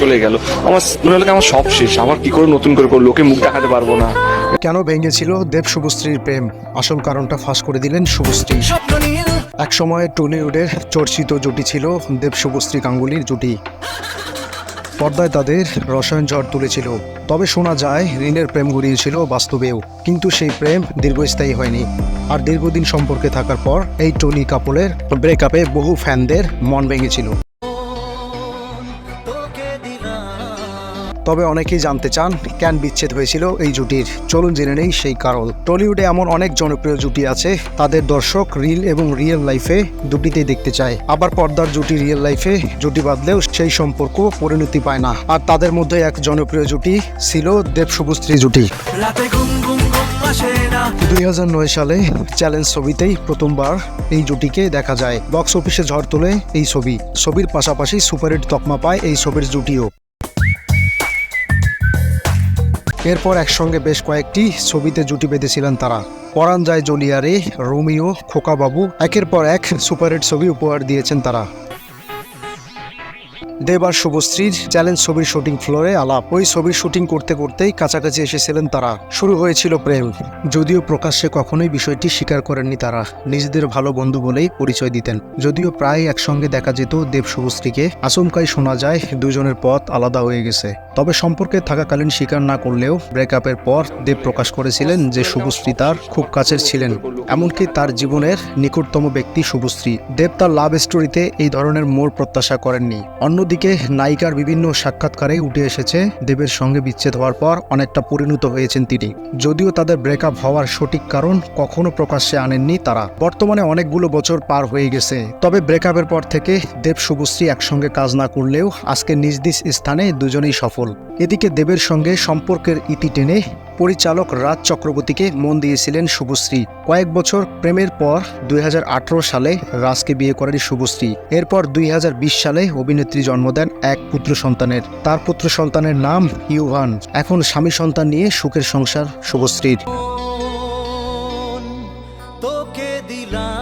চলে গেল। আমার মনে হলো আমার সব শেষ। আবার কি করে নতুন করে লোকে মুখ দেখাতে পারব না। কেন ভেঙেছিল? দেব শুভশ্রীর প্রেম। আসল কারণটা ফাঁস করে দিলেন শুভশ্রী। একসময় টলিউডের চর্চিত জুটি ছিল দেব শুভশ্রী গাঙ্গুলির জুটি। পর্দায় তাদের রসায়ন ঝড় তুলেছিল। তবে শোনা যায়, ঋণের প্রেম গড়িয়েছিল বাস্তবেও। কিন্তু সেই প্রেম দীর্ঘস্থায়ী হয়নি। আর দীর্ঘদিন সম্পর্কে থাকার পর এই টনি কাপলের ব্রেকআপে বহু ফ্যানদের মন ভেঙেছিল। তবে অনেকেই জানতে চান কেন বিচ্ছেদ হয়েছিল এই জুটির। চলুন জেনে নেই সেই কারণ। টলিউডে এমন অনেক জনপ্রিয় জুটি আছে তাদের দর্শক রিল এবং রিয়েল লাইফে দুটিতেই দেখতে চায়। আবার পর্দার জুটি রিয়েল লাইফে জুটি বাঁধলেও সেই সম্পর্ক পরিণতি পায় না। আর তাদের মধ্যে এক জনপ্রিয় জুটি ছিল দেব শুভশ্রী জুটি। দুই হাজার নয় সালে চ্যালেঞ্জ ছবিতেই প্রথমবার এই জুটিকে দেখা যায়। বক্স অফিসে ঝড় তোলে এই ছবি। ছবির পাশাপাশি সুপারহিট তকমা পায় এই ছবির জুটিও। এরপর একসঙ্গে বেশ কয়েকটি ছবিতে জুটি বেঁধেছিলেন তারা। পরাণ যায় জলিয়ারে, রোমিও, খোকাবাবু, একের পর এক সুপারহিট ছবি উপহার দিয়েছেন তারা। দেব আর শুভশ্রীর চ্যালেঞ্জ ছবির শুটিং ফ্লোরে আলাপ। ওই ছবির শুটিং করতে করতেই কাছাকাছি এসেছিলেন তারা। শুরু হয়েছিল প্রেম। যদিও প্রকাশ্যে কখনোই বিষয়টি স্বীকার করেননি তারা। নিজেদের ভালো বন্ধু বলেই পরিচয় দিতেন। যদিও প্রায় একসঙ্গে দেখা যেত দেব শুভশ্রীকে আচমকাই শোনা যায়, দুজনের পথ আলাদা হয়ে গেছে। তবে সম্পর্কে থাকাকালীন স্বীকার না করলেও ব্রেকআপের পর দেব প্রকাশ করেছিলেন যে শুভশ্রী তার খুব কাছের ছিলেন। এমনকি তার জীবনের নিকটতম ব্যক্তি শুভশ্রী দেব তার লাভ স্টোরিতে এই ধরনের মোড় প্রত্যাশা করেননি। অন্যদিকে নায়িকার বিভিন্ন সাক্ষাৎকারে উঠে এসেছে, দেবের সঙ্গে বিচ্ছেদ হওয়ার পর অনেকটা পরিণত হয়েছেন তিনি। যদিও তাদের ব্রেকআপ হওয়ার সঠিক কারণ কখনো প্রকাশ্যে আনেননি তারা। বর্তমানে অনেকগুলো বছর পার হয়ে গেছে। তবে ব্রেকআপের পর থেকে দেব শুভশ্রী একসঙ্গে কাজ না করলেও আজকে নিজ নিজ স্থানে দুজনেই সফল। এদিকে দেবের সঙ্গে সম্পর্কের ইতি টেনে পরিচালক রাজ চক্রবর্তীকে মন দিয়েছিলেন শুভশ্রী। কয়েক বছর প্রেমের পর দুই হাজার আঠেরো সালে রাজকে বিয়ে করেন শুভশ্রী। এরপর দুই হাজার বিশ সালে অভিনেত্রী জন্ম দেন এক পুত্র সন্তানের। তার পুত্র সন্তানের নাম ইউহান। এখন স্বামী সন্তান নিয়ে সুখের সংসার শুভশ্রীর। তোকে দিলাম।